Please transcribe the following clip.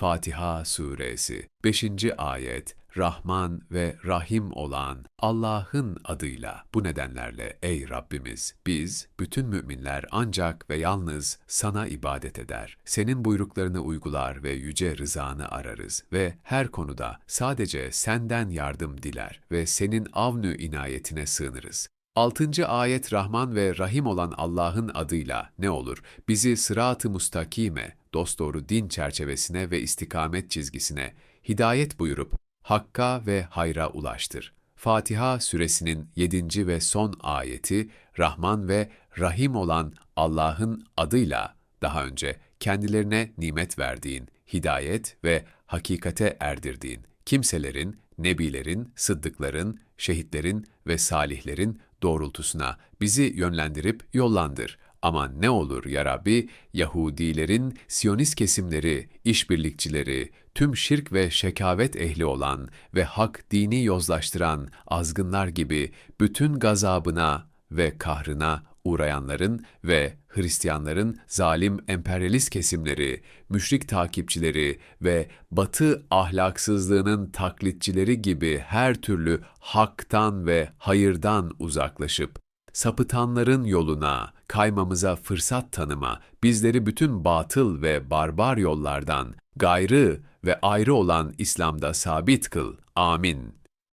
Fatiha Suresi 5. Ayet Rahman ve Rahim olan Allah'ın adıyla. Bu nedenlerle ey Rabbimiz biz bütün müminler ancak ve yalnız sana ibadet eder. Senin buyruklarını uygular ve yüce rızanı ararız ve her konuda sadece senden yardım diler ve senin avnü inayetine sığınırız. 6. ayet Rahman ve Rahim olan Allah'ın adıyla ne olur? Bizi sırat-ı mustakime, dosdoğru din çerçevesine ve istikamet çizgisine hidayet buyurup hakka ve hayra ulaştır. Fatiha suresinin 7. ve son ayeti Rahman ve Rahim olan Allah'ın adıyla daha önce kendilerine nimet verdiğin, hidayet ve hakikate erdirdiğin kimselerin, nebilerin, sıddıkların, şehitlerin ve salihlerin doğrultusuna bizi yönlendirip yollandır. Ama ne olur ya Rabbi, Yahudilerin Siyonist kesimleri, işbirlikçileri, tüm şirk ve şekavet ehli olan ve hak dini yozlaştıran azgınlar gibi bütün gazabına ve kahrına uğrayanların ve Hristiyanların zalim emperyalist kesimleri, müşrik takipçileri ve batı ahlaksızlığının taklitçileri gibi her türlü haktan ve hayırdan uzaklaşıp, sapıtanların yoluna, kaymamıza fırsat tanıma, bizleri bütün batıl ve barbar yollardan, gayrı ve ayrı olan İslam'da sabit kıl. Amin.